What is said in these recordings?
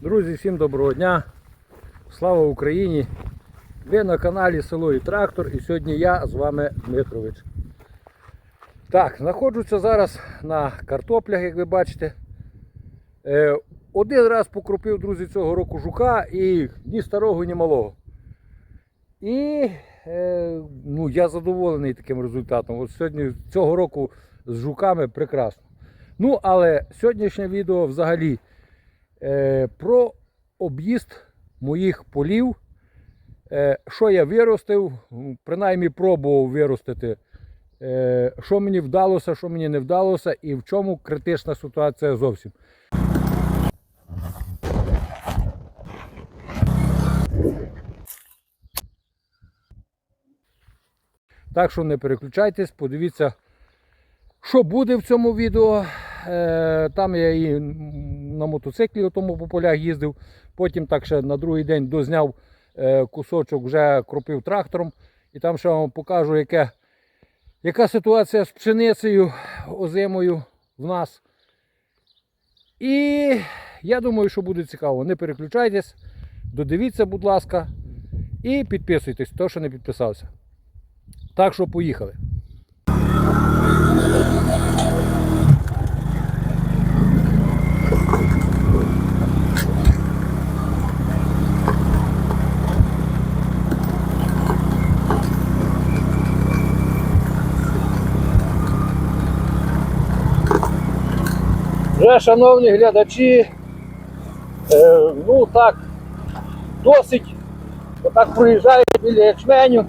Друзі, всім доброго дня. Слава Україні! Ви на каналі Село і Трактор і сьогодні я з вами Дмитрович. Так, знаходжуся зараз на картоплях, як ви бачите. Е, один раз покропив, друзі, цього року жука і ні старого, ні малого. І е, ну, я задоволений таким результатом. От сьогодні цього року з жуками прекрасно. Ну, але сьогоднішнє відео взагалі про об'їзд моїх полів. Е, що я виростив, принаймні пробував виростити. Е, що мені вдалося, що мені не вдалося, і в чому критична ситуація зовсім. Так що не переключайтесь, подивіться, що буде в цьому відео. Е, Там я і на мотоциклі тому по полях їздив. Потім так ще на другий день дозняв е, кусочок, вже кропив трактором. І там ще вам покажу, яке, яка ситуація з пшеницею озимою в нас. І я думаю, що буде цікаво. Не переключайтесь, додивіться, будь ласка, і підписуйтесь, хто ще не підписався. Так що поїхали. Вже, шановні глядачі, е, ну так, досить, отак проїжджаю біля ячменю,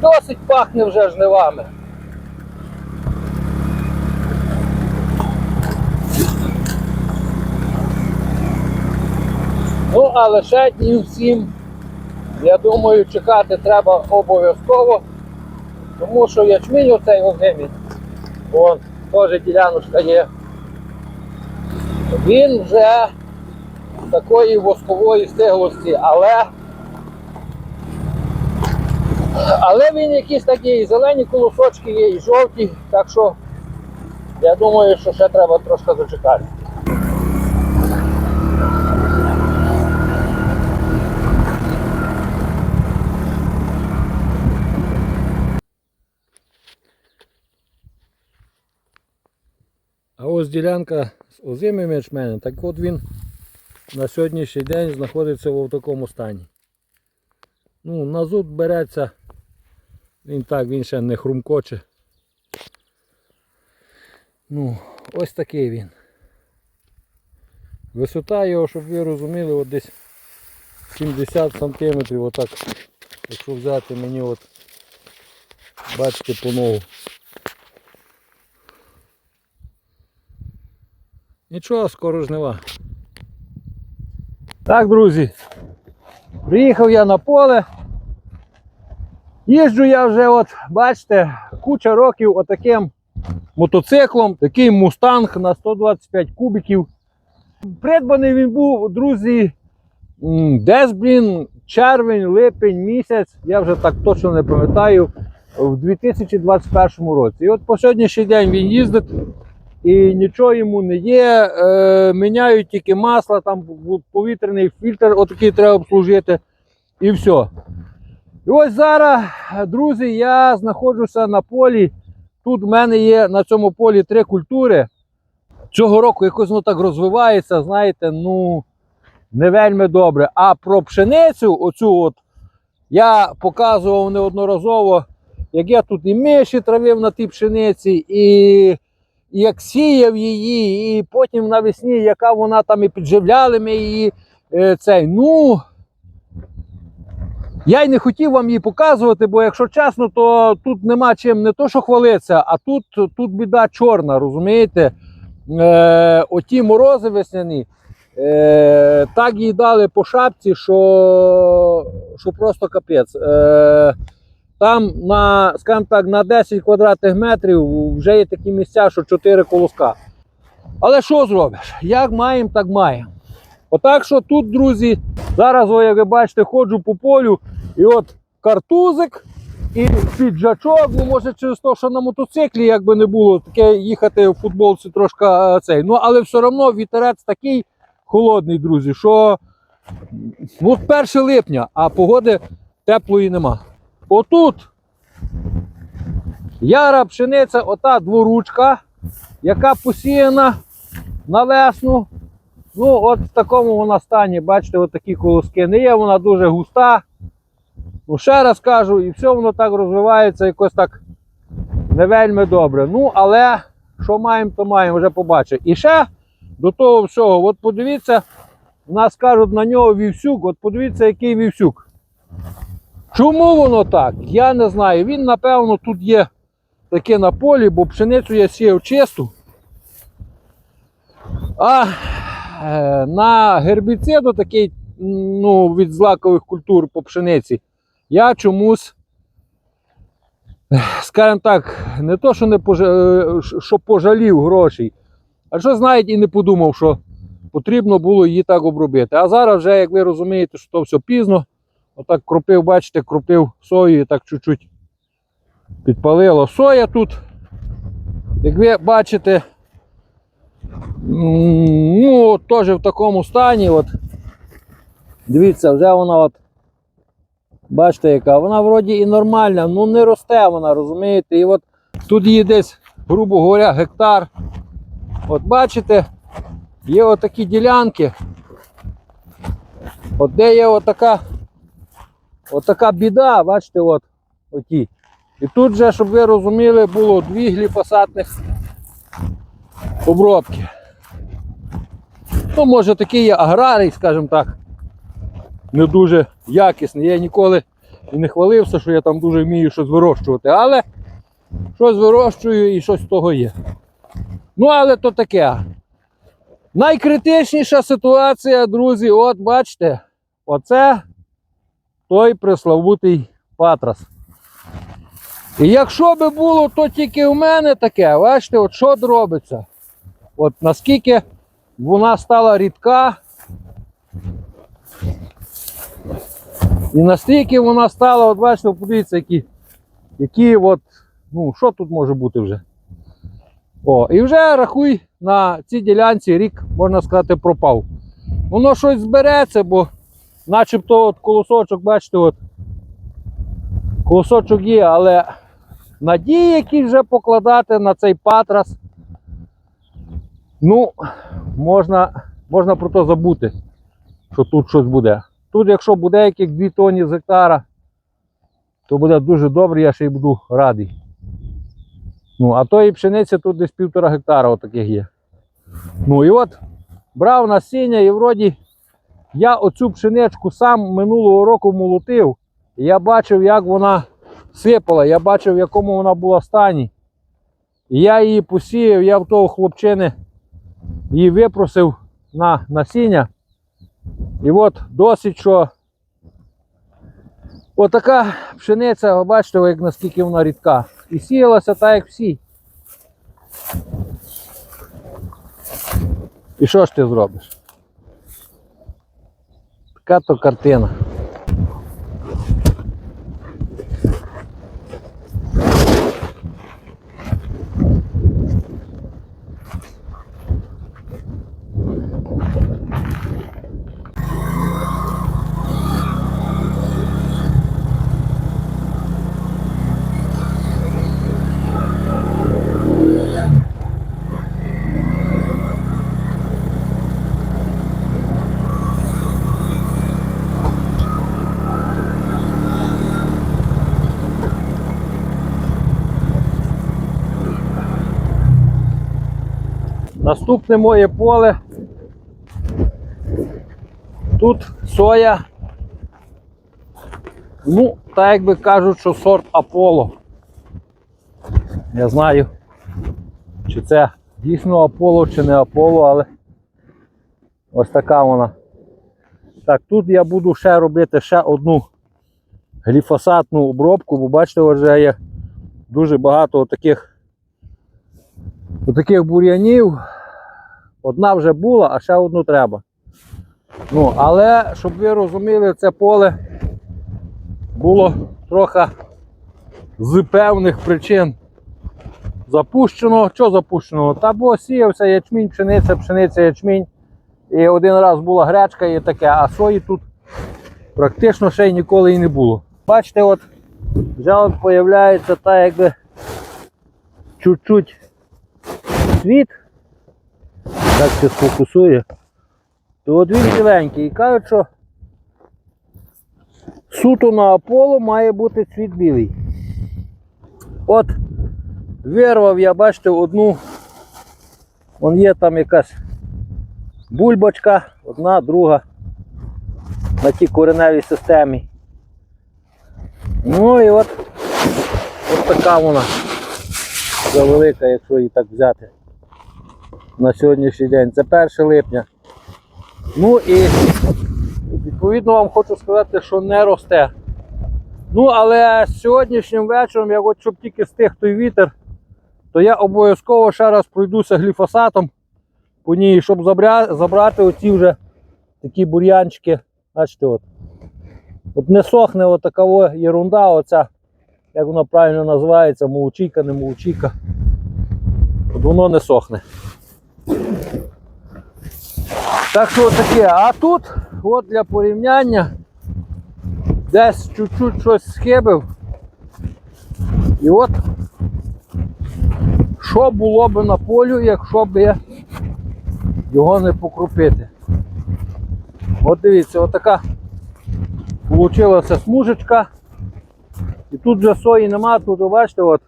досить пахне вже жнивами. Ну, але ще днів всім, я думаю, чекати треба обов'язково, тому що ячмінь оцей озимий, вон, теж діляночка є. Він вже такої воскової стиглості, але але він якийсь такий, і зелені колосочки є, і жовті, так що я думаю, що ще треба трошки зачекати. А ось ділянка з озимим ячменем, так от він на сьогоднішній день знаходиться в такому стані. Ну, на зуд береться, він так, він ще не хрумкоче. Ну, ось такий він. Висота його, щоб ви розуміли, от десь 70 см, отак, якщо взяти мені от, бачите, по ногу. Нічого, скоро жнива. Так, друзі. Приїхав я на поле. Їжджу я вже, от, бачите, куча років отаким мотоциклом, такий мустанг на 125 кубиків. Придбаний він був, друзі, десь, блін, червень, липень місяць, я вже так точно не пам'ятаю, в 2021 році. І от по сьогоднішній день він їздить і нічого йому не є. Е, міняють тільки масло, там повітряний фільтр, отакий треба обслужити. І все. І ось зараз, друзі, я знаходжуся на полі. Тут в мене є на цьому полі три культури. Цього року якось воно так розвивається, знаєте, ну не вельми добре. А про пшеницю, оцю от, я показував неодноразово, як я тут і миші травив на тій пшениці, і як сіяв її, і потім навесні, яка вона там і підживляли ми її. Е, цей. Ну, я й не хотів вам її показувати, бо якщо чесно, то тут нема чим не то, що хвалитися, а тут, тут біда чорна, розумієте? Е, оті морози весняні. Е, так їй дали по шапці, що, що просто капець. Е, там на, скажімо так, на 10 квадратних метрів вже є такі місця, що 4 колоска. Але що зробиш? Як маємо, так маємо. Отак що тут, друзі, зараз, о, як ви бачите, ходжу по полю, і от картузик і піджачок, ну може через те, що на мотоциклі якби не було, таке їхати в футболці трошки е, цей. Ну, але все одно вітерець такий, холодний, друзі, що ну, 1 липня, а погоди теплої нема. Отут яра пшениця, ота дворучка, яка посіяна на весну. Ну, от в такому вона стані, бачите, от такі колоски. Не є вона дуже густа. Ну, ще раз кажу, і все воно так розвивається якось так не вельми добре. Ну, але що маємо, то маємо, вже побачимо. І ще до того всього, от подивіться, у нас кажуть на нього вівсюк, от подивіться, який вівсюк. Чому воно так? Я не знаю. Він, напевно, тут є таке на полі, бо пшеницю я сіяв чисту. А е, на гербіциду такий ну, від злакових культур по пшениці, я чомусь, скажімо так, не то, що, не пожа... е, що пожалів грошей, а що знаєте, і не подумав, що потрібно було її так обробити. А зараз вже, як ви розумієте, що то все пізно. Отак кропив, бачите, кропив сою і так чуть-чуть підпалило. Соя тут, як ви бачите, ну, теж в такому стані. От. Дивіться, вже вона от. Бачите, яка? Вона вроді і нормальна, ну не росте вона, розумієте? І от тут її десь, грубо говоря, гектар. От бачите, є отакі ділянки. От де є отака, отака біда, бачите, от оті. І тут же, щоб ви розуміли, було дві гліфосатних обробки. Ну, може такий є аграрій, скажімо так, не дуже якісний. Я ніколи і не хвалився, що я там дуже вмію щось вирощувати, але щось вирощую і щось з того є. Ну, але то таке. Найкритичніша ситуація, друзі, от бачите, оце той пресловутий патрас. І якщо би було то тільки в мене таке, бачите, от що робиться? От наскільки вона стала рідка. І настільки вона стала, от бачите, подивіться, які, які от, ну, що тут може бути вже? О, і вже рахуй на цій ділянці рік, можна сказати, пропав. Воно щось збереться, бо начебто от колосочок, бачите, от колосочок є, але надії, які вже покладати на цей патрас, ну, можна, можна про то забути, що тут щось буде. Тут, якщо буде яких 2 тонни з гектара, то буде дуже добре, я ще й буду радий. Ну, а тої пшениці тут десь півтора гектара отаких є. Ну і от брав насіння і вроді я оцю пшеничку сам минулого року молотив. Я бачив, як вона сипала, я бачив, в якому вона була стані. Я її посіяв, я в того хлопчини її випросив на насіння. І от досить, що отака пшениця, бачите, як наскільки вона рідка. І сіялася так, як всі. І що ж ти зробиш? Така Наступне моє поле. Тут соя. Ну, так як би кажуть, що сорт Аполло. Я знаю, чи це дійсно Аполло, чи не Аполло, але ось така вона. Так, тут я буду ще робити ще одну гліфосатну обробку, бо бачите, вже є дуже багато таких бур'янів. Одна вже була, а ще одну треба. Ну, але, щоб ви розуміли, це поле було трохи з певних причин запущено. Що запущено? Та бо сіявся ячмінь, пшениця, пшениця, ячмінь. І один раз була гречка і таке, а сої тут практично ще й ніколи і не було. Бачите, от вже от появляється та якби чуть-чуть світ. Так це сфокусує. То от він біленький. І кажуть, що суто на Аполло має бути цвіт білий. От вирвав я, бачите, одну. Вон є там якась бульбочка, одна, друга на тій кореневій системі. Ну і от, от така вона завелика, якщо її так взяти на сьогоднішній день. Це 1 липня. Ну і відповідно вам хочу сказати, що не росте. Ну, але сьогоднішнім вечором, як от щоб тільки стих той вітер, то я обов'язково ще раз пройдуся гліфосатом по ній, щоб забря... забрати оці вже такі бур'янчики. Бачите, от. От не сохне от єрунда, оця, як вона правильно називається, мовчійка, не мовчійка. От воно не сохне. Так що таке. А тут, от для порівняння, десь чуть-чуть щось схибив. І от що було б на полю, якщо б я його не покрупити. От дивіться, отака получилася смужечка. І тут вже сої нема, тут бачите, от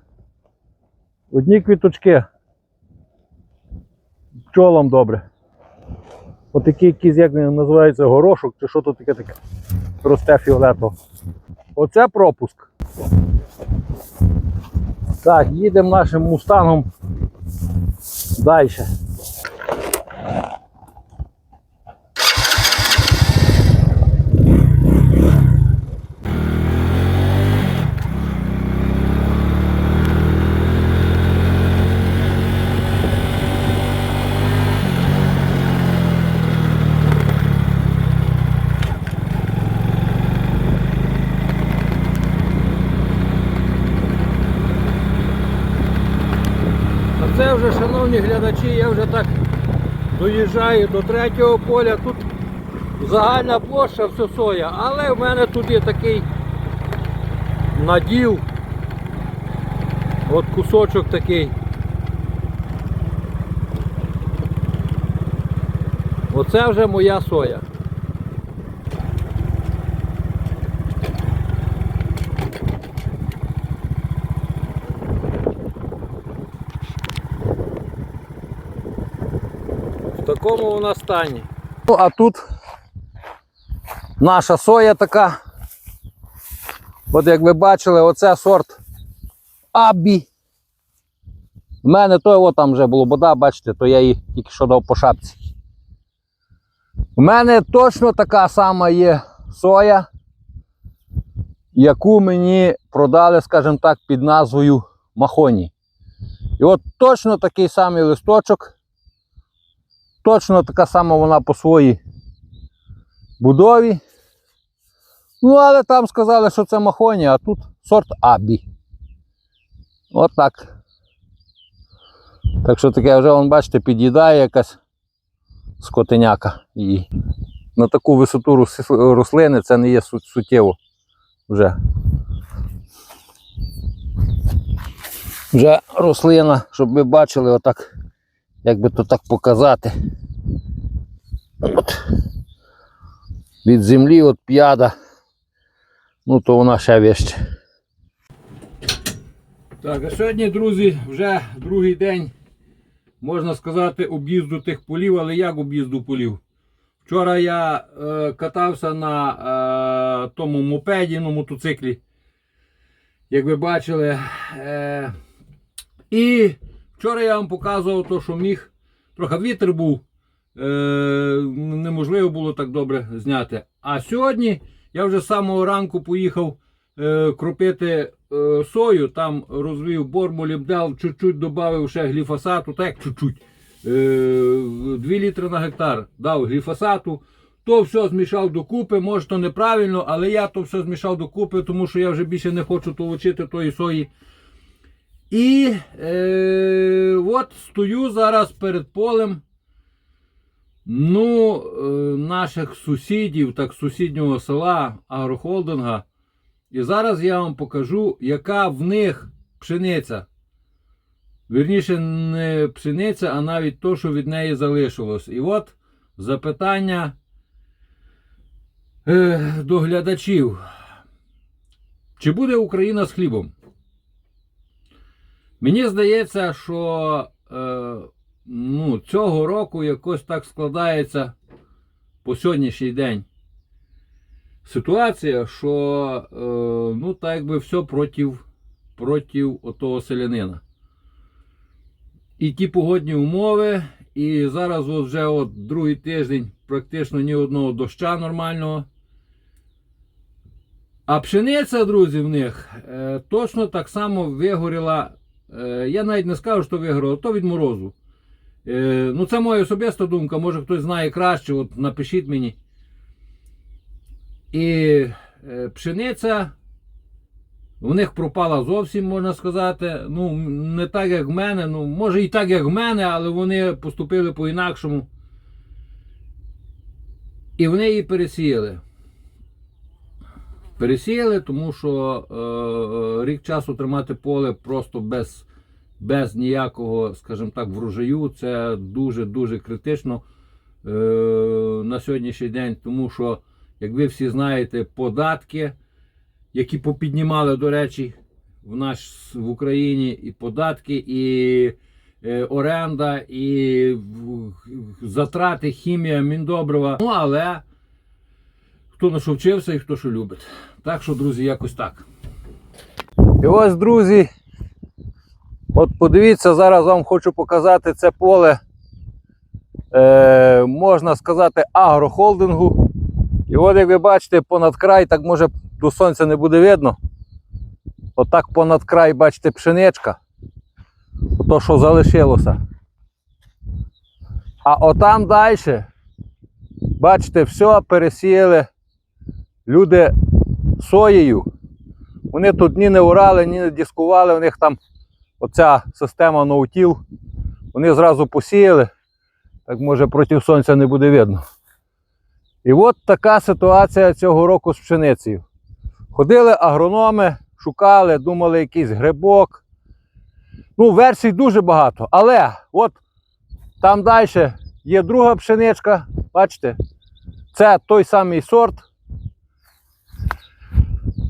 одні квіточки. Пчолам добре. Отакий якийсь, як він називається, горошок, чи що тут таке таке росте фіолетово. Оце пропуск. Так, їдемо нашим мустангом далі. А це вже, шановні глядачі, я вже так доїжджаю до третього поля. Тут загальна площа все соя, але в мене тут є такий наділ. От кусочок такий. Оце вже моя соя. Такому вона стані. Ну, а тут наша соя така. От як ви бачили, оце сорт Абі. У мене той от там вже було бода, бачите, то я її тільки що дав по шапці. У мене точно така сама є соя, яку мені продали, скажімо так, під назвою Махоні. І от точно такий самий листочок. Точно така сама вона по своїй будові. Ну, але там сказали, що це махоні, а тут сорт Абі. От так. Що таке вже, вон, бачите, під'їдає якась скотиняка. І на таку висоту рослини це не є суттєво вже. Вже рослина, щоб ви бачили, отак, як би то так показати. От. Від землі от п'яда. Ну, то вона ще вище. Так, а сьогодні, друзі, вже другий день, можна сказати, об'їзду тих полів, але як об'їзду полів? Вчора я е, катався на е, тому мопеді, на мотоциклі, як ви бачили. Е, і вчора я вам показував, то, що міг, трохи вітер був, е, неможливо було так добре зняти. А сьогодні я вже з самого ранку поїхав е, кропити е, сою, там розвів бормолібдел, чуть-чуть додав ще гліфосату, так чуть-чуть. Е, 2 літри на гектар дав гліфосату. То все змішав докупи, може то неправильно, але я то все змішав докупи, тому що я вже більше не хочу толочити тої сої. І е, от стою зараз перед полем. Ну, е, наших сусідів, так сусіднього села агрохолдинга. І зараз я вам покажу, яка в них пшениця. Вірніше, не пшениця, а навіть то, що від неї залишилось. І от запитання е, до глядачів. Чи буде Україна з хлібом? Мені здається, що е, ну, цього року якось так складається по сьогоднішній день ситуація, що е, ну, так якби все проти, проти отого селянина. І ті погодні умови, і зараз от вже от другий тиждень практично ні одного доща нормального. А пшениця, друзі, в них е, точно так само вигоріла. Е, я навіть не скажу, що вигоріла, то від морозу. Е, ну, це моя особиста думка, може хтось знає краще, от напишіть мені. І е, пшениця у них пропала зовсім, можна сказати. Ну, не так, як в мене. Ну, може і так, як в мене, але вони поступили по-інакшому. І вони її пересіяли. Пересіяли, тому що е, е, рік часу тримати поле просто без, без ніякого, скажімо так, врожаю. Це дуже-дуже критично е, на сьогоднішній день, тому що, як ви всі знаєте, податки, які попіднімали, до речі, в наш в Україні, і податки, і е, оренда, і затрати, хімія, міндобрива. Ну, але хто на що вчився і хто що любить. Так що, друзі, якось так. І ось, друзі, от подивіться, зараз вам хочу показати це поле, е, можна сказати, агрохолдингу. І от, як ви бачите, понад край, так може до сонця не буде видно. Отак понад край, бачите, пшеничка. То, що залишилося. А отам далі, бачите, все пересіяли люди соєю. Вони тут ні не орали, ні не дискували, у них там оця система ноутіл. Вони зразу посіяли, так може проти сонця не буде видно. І от така ситуація цього року з пшеницею. Ходили агрономи, шукали, думали якийсь грибок. Ну, версій дуже багато. Але от там далі є друга пшеничка, бачите, це той самий сорт.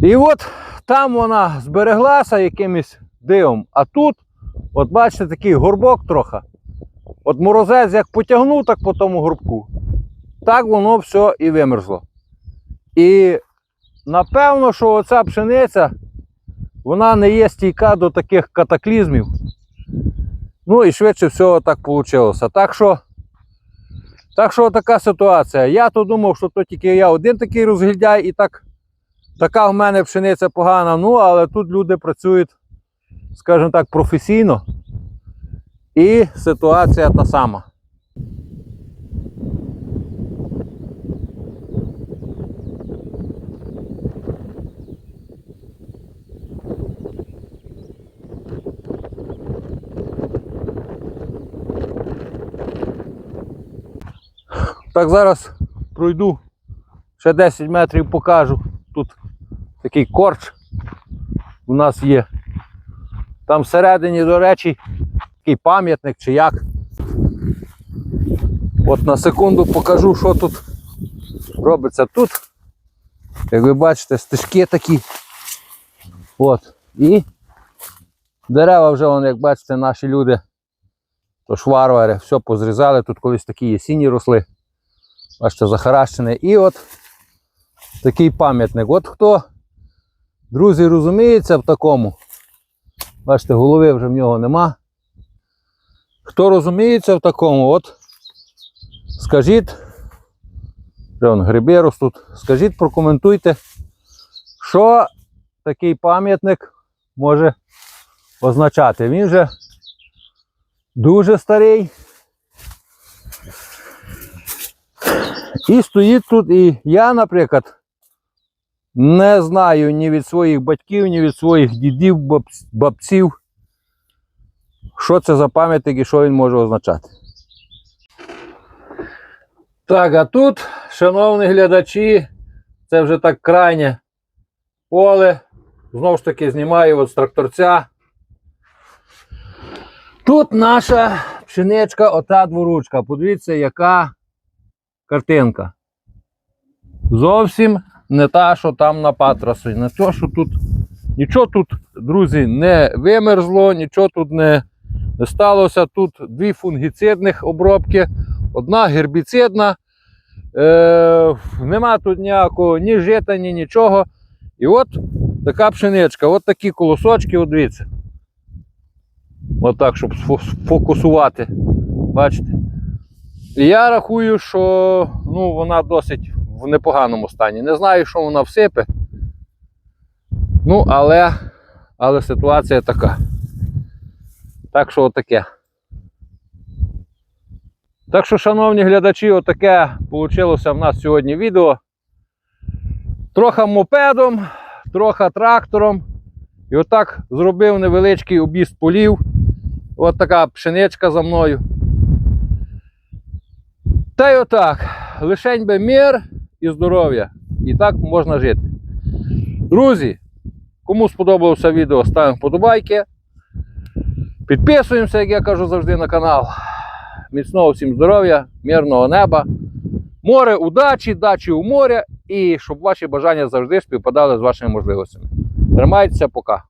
І от там вона збереглася якимось дивом, а тут, от бачите, такий горбок трохи. От морозець як потягнув так по тому горбку, так воно все і вимерзло. І напевно, що оця пшениця, вона не є стійка до таких катаклізмів. Ну і швидше всього так вийшло. Так що, так що така ситуація. Я то думав, що то тільки я один такий розгільдяй і так. Така в мене пшениця погана, ну але тут люди працюють, скажімо так, професійно. І ситуація та сама. Так, зараз пройду ще 10 метрів покажу. Такий корч у нас є. Там всередині, до речі, такий пам'ятник чи як. От на секунду покажу, що тут робиться тут. Як ви бачите, стежки такі. От. І дерева вже, вон, як бачите, наші люди, то ж варвари, все позрізали. Тут колись такі єсіні росли. Бачите, захаращене. І от такий пам'ятник. От хто, друзі, розуміється в такому. Бачите, голови вже в нього нема. Хто розуміється в такому, от скажіть, вон гриби ростуть, скажіть, прокоментуйте, що такий пам'ятник може означати. Він вже дуже старий. І стоїть тут, і я, наприклад, не знаю ні від своїх батьків, ні від своїх дідів, бабців, що це за пам'ятник і що він може означати. Так, а тут, шановні глядачі, це вже так крайнє поле. Знову ж таки, знімаю от з тракторця. Тут наша пшеничка, ота дворучка. Подивіться, яка картинка. Зовсім не та, що там на патрасі. Не то, що тут нічого тут, друзі, не вимерзло, нічого тут не, не сталося. Тут дві фунгіцидних обробки, одна гербіцидна. Е, нема тут ніякого ні жита, ні нічого. І от така пшеничка, от такі колосочки, от дивіться. От так, щоб сфокусувати. Бачите? І я рахую, що ну, вона досить в непоганому стані. Не знаю, що вона всипе. Ну, але, але ситуація така. Так що отаке. Так що, шановні глядачі, отаке вийшло в нас сьогодні відео. Трохи мопедом, трохи трактором. І отак зробив невеличкий об'їзд полів. От така пшеничка за мною. Та й отак. Лишень би мир і здоров'я. І так можна жити. Друзі, кому сподобалося відео, ставимо вподобайки. Підписуємося, як я кажу завжди, на канал. Міцного всім здоров'я, мирного неба, море удачі, дачі у моря і щоб ваші бажання завжди співпадали з вашими можливостями. Тримайтеся, пока.